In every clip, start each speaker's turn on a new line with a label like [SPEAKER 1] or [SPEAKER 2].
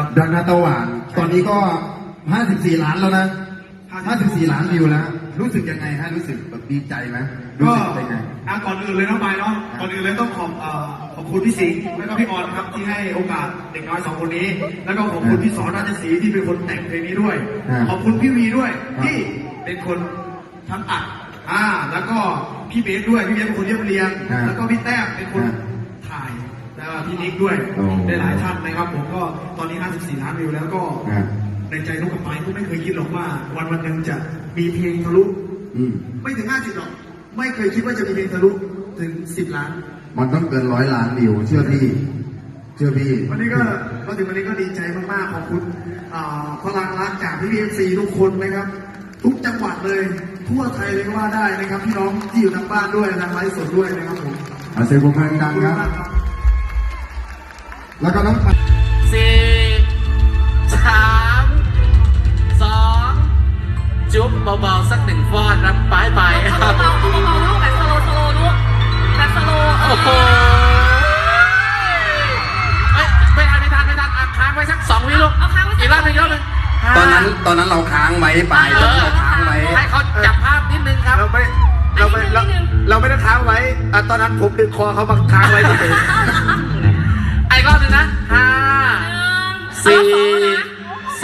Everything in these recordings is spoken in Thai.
[SPEAKER 1] ครับ
[SPEAKER 2] ดังนาตาหวาน ตอนนี้ก็ 54 ล้านแล้วนะ 54 ล้านวิวแล้ว รู้สึกยังไงฮะ รู้สึกแบบดีใจไหมรู้
[SPEAKER 1] ก็
[SPEAKER 2] สึกยังไง
[SPEAKER 1] อะก่อนอื่นเลยน้องไม้เนาะก่อนอื่นเลยต้องขอบเอ่อขอบคุณพี่สิงห์และก็พี่ออนครับที่ให้โอกาสเด็กน้อยสองคนนี้ แล้วก็ขอบคุณพี่สอนราชสีห์ที่เป็นคนแต่งเพลงนี้ด้วย
[SPEAKER 2] อ่า
[SPEAKER 1] ขอบคุณพี่วีด้วย
[SPEAKER 2] ครับ
[SPEAKER 1] ที่เป็นคนทำอัดอ่า แล้วก็พี่เบสด้วยพี่เบสเป็นคนเรียบเรียง
[SPEAKER 2] อ่า
[SPEAKER 1] แล้วก็พี่แต้มเป็นคน
[SPEAKER 2] อ่า
[SPEAKER 1] ถ่ายแล้วก็ พี่นิกด้วย
[SPEAKER 2] โอ้
[SPEAKER 1] ได้หลายท่านนะครับ ผมก็ตอนนี้ 54 ล้านวิวแล้วก็
[SPEAKER 2] อ่า
[SPEAKER 1] ในใจนกกับไม้ก็ไม่เคยคิดหรอกว่า วันวันหนึ่งจะมีเพลงทะลุ
[SPEAKER 2] อืม
[SPEAKER 1] ไม่ถึง 50 หรอก ไม่เคยคิดว่าจะมีเพลงทะลุถึง 10 ล้าน
[SPEAKER 2] มันต้องเกินร้อยล้านวิวเชื่อพี่ เชื่อพี่
[SPEAKER 1] วันนี้ก็มาถึงวันนี้ก็ดีใจมากๆ ขอบคุณอ่าพลังรักจากพี่พีเอฟซีทุกคนนะครับ ทุกจังหวัดเลย ทั่วไทยเลยก็ว่าได้นะครับ พี่น้องที่อยู่ทางบ้านด้วยทางไลฟ์สดด้วยนะครับผม
[SPEAKER 2] อาเซฟงดังครับ แล้วก็น้องปัด
[SPEAKER 3] สี่สามสองจุ๊บเบาๆสักหนึ่งฟอดรับปลายไป
[SPEAKER 4] เอา
[SPEAKER 3] ครับ
[SPEAKER 4] เบาๆเอาเบาๆลูกแบบสโลว์สโลว์ลูกแบบสโลว์
[SPEAKER 3] โอ้โหเอ้ยไม่ทันไม่ทันไม่ทันอะค้างไว้สักสองวิลูก
[SPEAKER 4] เอาค้างไว้สั
[SPEAKER 3] อีกรอบหนึ่งอีกรอบหนึ่ง
[SPEAKER 2] ตอนนั้นตอนนั้นเราค้างไว้ไป
[SPEAKER 3] เอ
[SPEAKER 2] ตอน
[SPEAKER 3] อ
[SPEAKER 2] นั้นเราค้างไว้
[SPEAKER 3] ให้เขาจับภาพนิดนึงครับ
[SPEAKER 1] เราไม่เราไม่เราเราไม่ได้ค้างไว้อะตอนนั้นผมดึงคอเขามาค้างไว้เฉย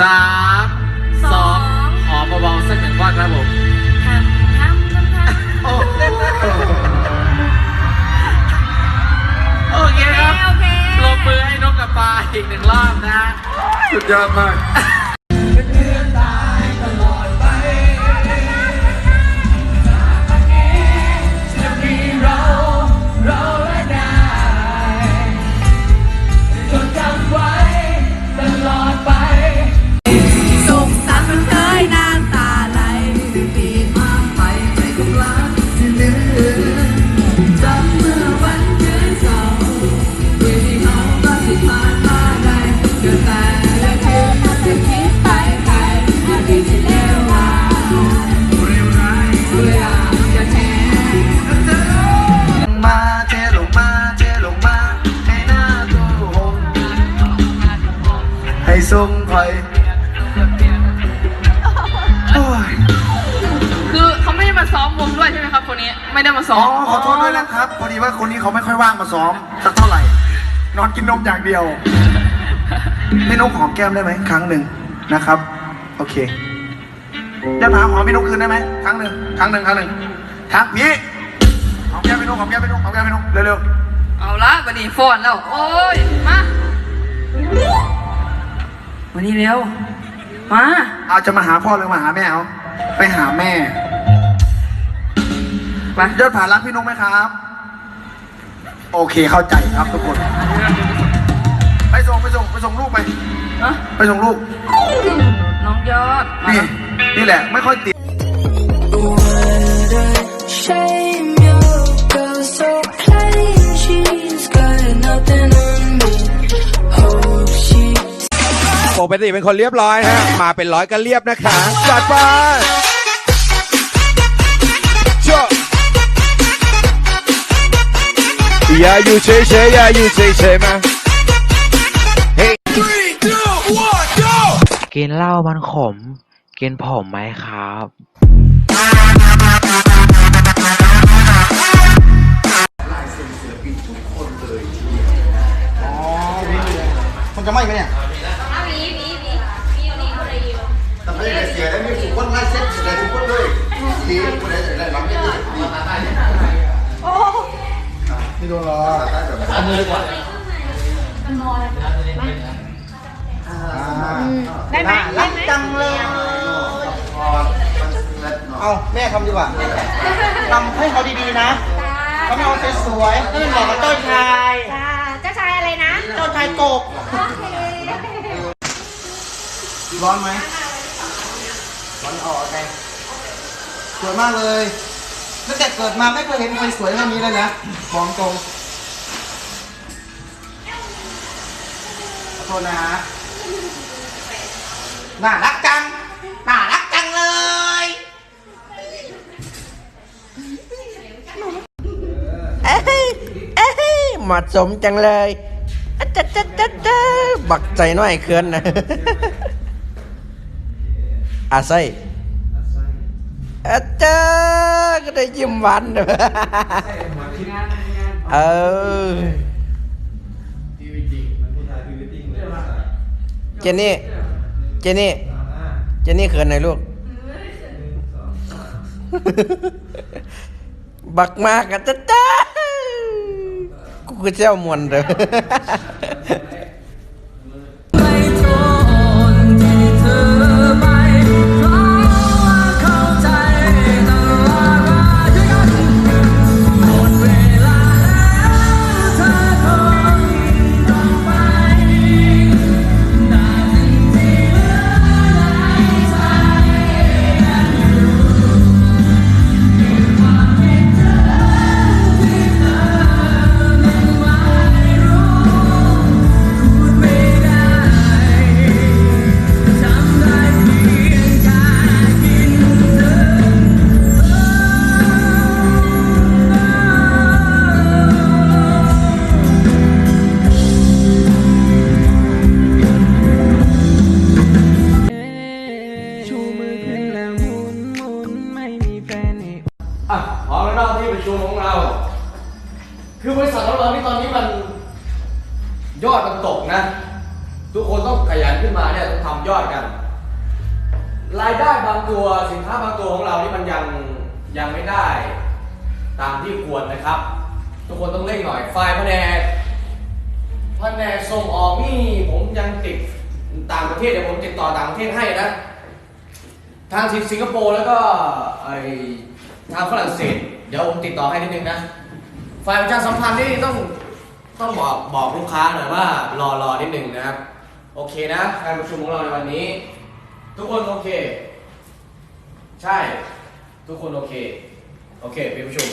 [SPEAKER 3] ส
[SPEAKER 4] องนะ
[SPEAKER 3] สามสองขอเบาๆสักหนึ่งฟอดครับผม
[SPEAKER 4] ทำทำทำทำ
[SPEAKER 3] โอ้โหโอเคครับ
[SPEAKER 4] โอเค
[SPEAKER 3] ปรบมือให้นกกับปลาอีกหนึ่งรอบนะฮะ
[SPEAKER 2] สุดยอดมาก
[SPEAKER 5] ให้
[SPEAKER 1] หน้าตู้หงให้ทรงคอย
[SPEAKER 4] คือเขาไม่ได้มาซ้อมวงด้วยใช่ไหมครับคนนี้ ไม่ได้มาซ้
[SPEAKER 1] อ๋
[SPEAKER 4] อ
[SPEAKER 1] อ
[SPEAKER 4] ม
[SPEAKER 1] ขอโทษด้วยนะครับ พอดีว่าคนนี้เขาไม่ค่อยว่างมาซ้อมสักเท่าไหร่ นอนกินนมอย่างเดียว พี่นกหอมแก้มได้ไหมครั้งหนึ่งนะครับ โอเคจะพาหอมพี่นกคืนได้ไหมครั้งหนึ่งครั้งหนึ่งครั้งหนึ่งครับพี่หอมแก้มพี่นกหอมแก้มพี่นกหอมแก้มพี่นกเร็ว
[SPEAKER 4] เอาละวันนี้ฟอนแล้ว โอ้ยมาวันนี้เร็วมา
[SPEAKER 1] ๆเอาจะมาหาพ่อหรือมาหาแม่เอาไปหาแม่
[SPEAKER 4] ไป
[SPEAKER 1] ยอดผ่านรักพี่นกไหมครับ โอเคเข้าใจครับทุกคน ไปส่งไปส่งไปส่งลูกไป
[SPEAKER 4] เนาะ
[SPEAKER 1] ไปส่งลูก
[SPEAKER 4] น้องยอดมา
[SPEAKER 1] นี่นี่แหละ ไม่ค่อยติด
[SPEAKER 5] Shame your girl so plain she's got nothing on me Hope she
[SPEAKER 6] ปกติเป็นคนเรียบร้อยฮะ มาเป็นร้อยก็เรียบนะคะจัดไปโชว์อย่าอยู่เฉยๆอย่าอยู่เฉยๆมา
[SPEAKER 7] กินเหล้ามันขม กินผมไหมครับ
[SPEAKER 1] มันจะไหม้ไหมเนี่ย
[SPEAKER 4] มีมีมีมีอยู่นี่อะไรอยู่
[SPEAKER 1] แต่ไม่ได้เสียแล้วมีสุกคนไล่เซ็ตเสียทุกคนเลยสีคนไหนได้รับไม่ได้ไม่โดนหรอเอามือดีกว่า
[SPEAKER 4] ได้ไหมได้ไหม
[SPEAKER 1] จังเลยเอาแม่ทำดีกว่าทำให้เขาดีๆนะเขาไม่เอาสวยๆนี่บอกกับเจ้าชาย
[SPEAKER 4] เจ้าชายอะไรนะ
[SPEAKER 1] เจ้าชายกบร้อนไหมร้อนออกไงสวยมากเลยตั้งแต่เกิดมาไม่เคยเห็นใครสวยเท่านี้เลยนะบอกตรงขอโทษนะ น่ารักจังน่ารักจังเลย
[SPEAKER 8] เอ้ยเอ้ยเหมาะสมจังเลยอะจ๊ะจ๊ะจ๊ะจ๊ะบักใจน้อยเกินนะอาไซอาเจ้าก็ได้ยิ้มหวานเด้อเออเจนี่ เจนี่ เจนี่เขินหน่อยลูก บักมากอะจ้าจ้ากูก็เจ้ามวนเด้อ
[SPEAKER 5] ที่ประชุมข
[SPEAKER 9] องเรา คือบริษัทของเราที่ตอนนี้มันยอดมันตกนะ ทุกคนต้องขยันขึ้นมาเนี่ยต้องทำยอดกัน รายได้บางตัวสินค้าบางตัวของเรานี่มันยังยังไม่ได้ ตามที่ควรนะครับ ทุกคนต้องเร่งหน่อยไฟล์แผนกแผนกส่งออกนี่ผมยังติดต่างประเทศเดี๋ยวผมติดต่อต่างประเทศให้นะทางสิงคโปร์แล้วก็ไอทางฝรั่งเศส เดี๋ยวผมติดต่อให้นิดนึงนะ ฝ่ายประชาสัมพันธ์นี่ต้องต้องบอกบอกลูกค้าหน่อยว่ารอรอนิดนึงนะครับ โอเคนะการประชุมของเราในวันนี้ ทุกคนโอเค ใช่ ทุกคนโอเค โอเคปิดประชุม